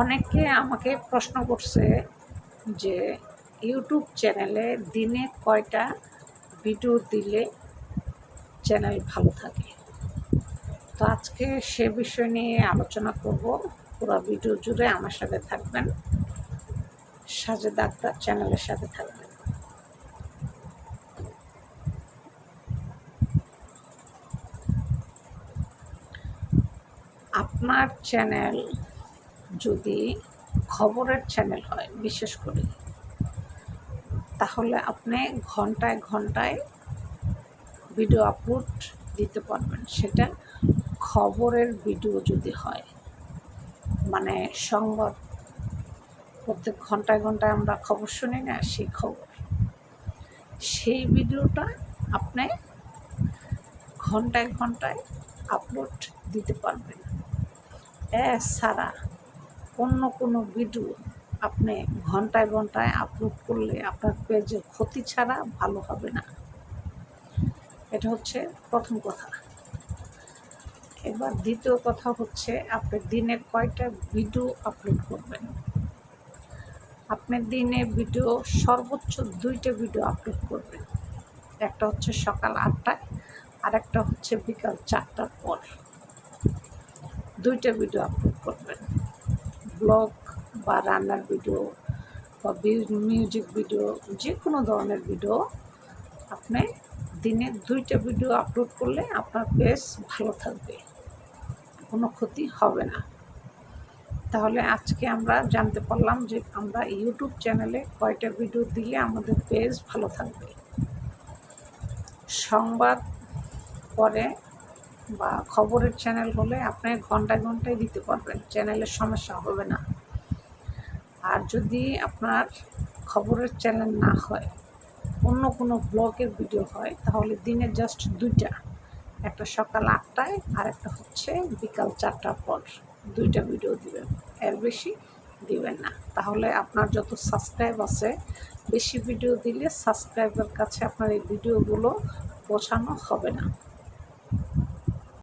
অনেকে আমাকে প্রশ্ন করছে যে, ইউটিউব চ্যানেলে দিনে কয়টা ভিডিও দিলে চ্যানেল ভালো থাকে? তো আজকে সে বিষয় নিয়ে আলোচনা করব। পুরো ভিডিও জুড়ে আমার সাথে থাকবেন। সাজেদ আক্তার চ্যানেলের সাথে থাকবেন। আপনার চ্যানেল যদি খবরের চ্যানেল হয়, বিশেষ করে, তাহলে আপনি ঘন্টায় ঘন্টায় ভিডিও আপলোড দিতে পারবেন। সেটা খবরের ভিডিও যদি হয় মানে সংবাদ, প্রত্যেক ঘন্টায় ঘন্টায় আমরা খবর শুনি না, সেই খবর, সেই ভিডিওটা আপনি ঘন্টায় ঘন্টায় আপলোড দিতে পারবেন। এছাড়া অন্য কোনো ভিডিও আপনি ঘন্টায় ঘন্টায় আপলোড করলে আপনার পেজের ক্ষতি ছাড়া ভালো হবে না। এটা হচ্ছে প্রথম কথা। এবার দ্বিতীয় কথা হচ্ছে আপনি দিনে কয়টা ভিডিও আপলোড করবেন? আপনি দিনে ভিডিও সর্বোচ্চ দুইটা ভিডিও আপলোড করবেন। একটা হচ্ছে সকাল আটটায় আর একটা হচ্ছে বিকাল চারটার পর। দুইটা ভিডিও আপলোড করবেন। ব্লগ বা রান্নার ভিডিও বা মিউজিক ভিডিও যে কোনো ধরনের ভিডিও আপনি দিনে দুইটা ভিডিও আপলোড করলে আপনার পেজ ভালো থাকবে। কোনো ক্ষতি হবে না। তাহলে আজকে আমরা জানতে পারলাম যে আমরা ইউটিউব চ্যানেলে কয়টা ভিডিও দিলে আমাদের পেজ ভালো থাকবে। সংবাদ পরে বা খবরের চ্যানেল হলে আপনি ঘন্টায় ঘন্টায় দিতে পারবেন। চ্যানেলের সমস্যা হবে না। আর যদি আপনার খবরের চ্যানেল না হয়, অন্য কোনো ব্লগের ভিডিও হয়, তাহলে দিনে জাস্ট দুইটা। একটা সকাল আটটায়, আর একটা হচ্ছে বিকাল চারটার পর। দুইটা ভিডিও দিবেন। এর বেশি দিবেন না। তাহলে আপনার যত সাবস্ক্রাইব আছে, বেশি ভিডিও দিলে সাবস্ক্রাইবের কাছে আপনার এই ভিডিওগুলো পৌঁছানো হবে না।